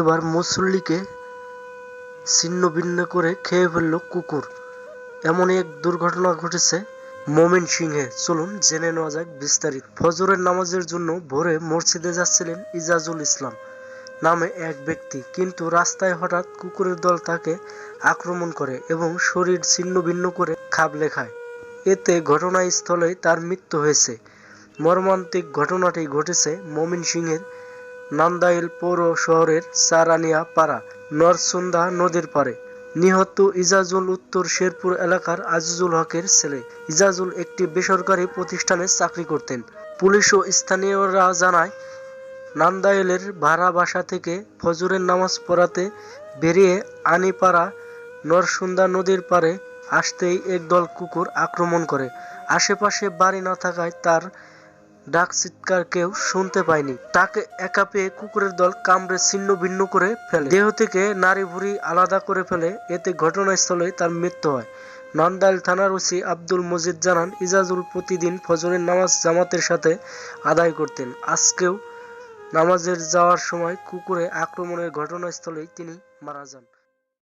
এবার মুসল্লিকে ছিন্ন ভিন্ন করে খেয়ে ফেলল কুকুর। এমনই এক দুর্ঘটনা ঘটেছে মমিন সিংহে। চলুন জেনে নেওয়া যাক বিস্তারিত। ফজরের নামাজের জন্য ভোরে মসজিদে যাচ্ছিলেন ইজাজুল ইসলাম নামে এক ব্যক্তি। কিন্তু রাস্তায় হঠাৎ কুকুরের দল তাকে আক্রমণ করে এবং শরীর ছিন্ন ভিন্ন করে খাবলে খায় এতে ঘটনাস্থলেই তার মৃত্যু হয়েছে। মর্মান্তিক ঘটনাটি ঘটেছে মমিন সিংহের নান্দাইল পৌর শহরের সারানিয়া পাড়া, নরসুন্দা নদীর পাড়ে। নিহত ইজাজুল উত্তর শেরপুর এলাকার আজিজুল হকের ছেলে। ইজাজুল একটি বেসরকারি প্রতিষ্ঠানে চাকরি করতেন। পুলিশ ও স্থানীয়রা জানায়, নান্দাইলের ভাড়া বাসা থেকে ফজরের নামাজ পড়াতে বেরিয়ে আনিপাড়া, নরসুন্দা নদীর পাড়ে আসতেই একদল কুকুর আক্রমণ করে। আশেপাশে বাড়ি না থাকায় তার ডাক চিৎকার কেউ শুনতে পায়নি। তাকে একা পেয়ে কুকুরের দল কামড়ে ছিন্ন ভিন্ন করে ফেলে। দেহ থেকে নারী ভুড়ি আলাদা করে ফেলে। এতে ঘটনাস্থলে তার মৃত্যু হয়। নন্দাইল থানার ওসি আব্দুল মজিদ জানান, ইজাজুল প্রতিদিন ফজরের নামাজ জামাতের সাথে আদায় করতেন। আজকেও নামাজের যাওয়ার সময় কুকুরে আক্রমণের ঘটনাস্থলেই তিনি মারা যান।